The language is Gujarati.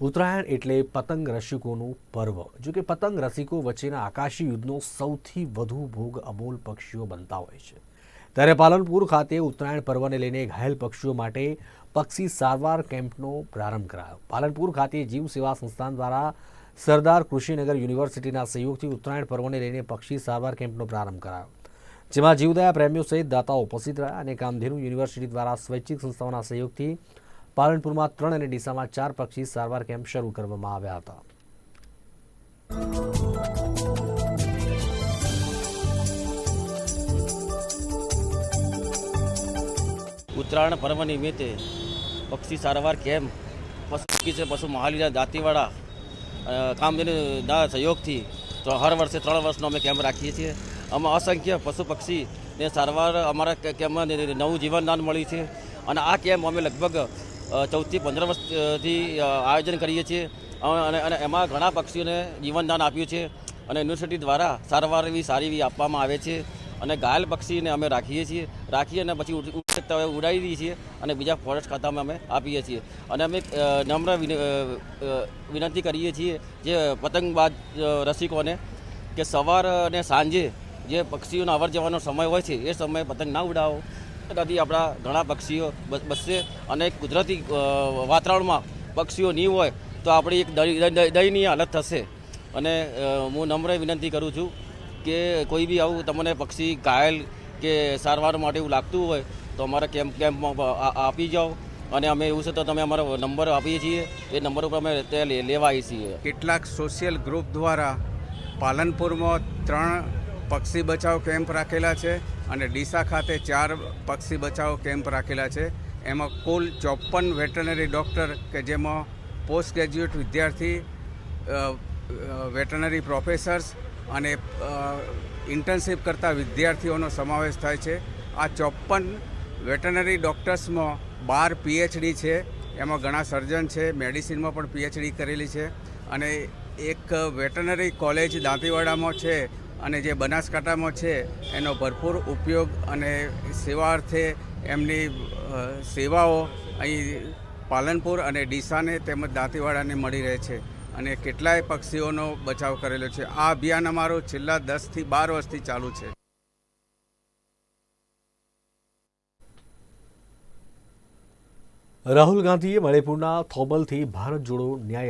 ઉત્તરાયણ એટલે પતંગ રસિકોનું પર્વ. જો કે પતંગ રસિકો વચ્ચેના આકાશી યુદ્ધનો સૌથી વધુ ભોગ અમોલ પક્ષીઓ બનતા હોય છે. ત્યારે પાલનપુર ખાતે ઉત્તરાયણ પર્વને લઈને ઘાયલ પક્ષીઓ માટે પક્ષી સારવાર કેમ્પનો પ્રારંભ કરાયો. પાલનપુર ખાતે જીવ સેવા સંસ્થાન દ્વારા સરદાર કૃષિનગર યુનિવર્સિટીના સહયોગથી ઉત્તરાયણ પર્વને લઈને પક્ષી સારવાર કેમ્પનો પ્રારંભ કરાયો. જેમાં જીવદયા પ્રેમીઓ સહિત દાતાઓ ઉપસ્થિત રહ્યા અને કામધેનુ યુનિવર્સિટી દ્વારા સ્વૈચ્છિક સંસ્થાઓના સહયોગથી પાલનપુરમાં ત્રણ અને ડીસામાં ચાર પક્ષી સારવાર કેમ્પ શરૂ કરવામાં આવ્યા હતા. ઉત્તરાયણ પર્વ નિમિત્તે પક્ષી સારવાર કેમ્પ પશુ છે, પશુ મહાલીના દાંતીવાડા કામધેનુના સહયોગથી હર વર્ષે ત્રણ વર્ષનો અમે કેમ્પ રાખીએ છીએ. આમાં અસંખ્ય પશુ પક્ષીને સારવાર અમારા કેમ્પમાં નવું જીવનદાન મળ્યું છે. અને આ કેમ્પ અમે લગભગ ચૌદથી પંદર વર્ષથી આયોજન કરીએ છીએ. અને અને એમાં ઘણા પક્ષીઓને જીવનદાન આપ્યું છે. અને યુનિવર્સિટી દ્વારા સારવાર એવી સારી એવી આપવામાં આવે છે. અને ઘાયલ પક્ષીને અમે રાખીએ છીએ. રાખી અને પછી ઉડ- ઉડી ઉડાવી દઈએ છીએ. અને બીજા ફોરેસ્ટ ખાતામાં અમે આપીએ છીએ. અને અમે નમ્ર વિનંતી કરીએ છીએ જે પતંગબાજ રસિકોને કે સવાર અને સાંજે જે પક્ષીઓનો અવર જવાનો સમય હોય છે, એ સમયે પતંગ ના ઉડાવો. ત્યાંથી આપણા ઘણા પક્ષીઓ, બ- બચશે અને કુદરતી વાતાવરણમાં પક્ષીઓ નહીં હોય તો આપણી એક દય- દય- દયનીય હાલત થશે. અને હું નમ્ર વિનંતી કરું છું કે કોઈ બી આવું તમને પક્ષી ઘાયલ કે સારવાર માટે એવું લાગતું હોય તો અમારા કેમ્પ, કેમ્પમાં આપી જાઓ. અને અમે એવું છે તો તમે અમારો નંબર આપીએ છીએ. એ નંબર ઉપર અમે તે લે- લેવા આવીએ છીએ. કેટલાક સોશિયલ ગ્રુપ દ્વારા પાલનપુરમાં ત્રણ પક્ષી બચાવ કેમ્પ રાખેલા છે. અને ડીસા ખાતે ચાર પક્ષી બચાવ કેમ્પ રાખેલા છે. એમાં કુલ ચોપન વેટરનરી ડૉક્ટર કે જેમાં પોસ્ટ ગ્રેજ્યુએટ વિદ્યાર્થી વેટરનરી પ્રોફેસર્સ અને ઇન્ટર્નશીપ કરતા વિદ્યાર્થીઓનો સમાવેશ થાય છે. આ ચોપન વેટરનરી ડૉક્ટર્સમાં બાર પીએચડી છે. એમાં ઘણા સર્જન છે, મેડિસિનમાં પણ પીએચડી કરેલી છે. અને એક વેટરનરી કોલેજ દાંતીવાડામાં છે. અને જે બનાસકાંઠામાં છે, એનો ભરપૂર ઉપયોગ અને સેવા અર્થે એમની સેવાઓ અહીં પાલનપુર અને ડીસાને તેમજ દાંતીવાડાને મળી રહે છે અને કેટલાય પક્ષીઓનો બચાવ કરેલો છે. આ અભિયાન અમારું છેલ્લા દસથી બાર વર્ષથી ચાલુ છે. રાહુલ ગાંધીએ મણિપુરના થોબલથી ભારત જોડો ન્યાય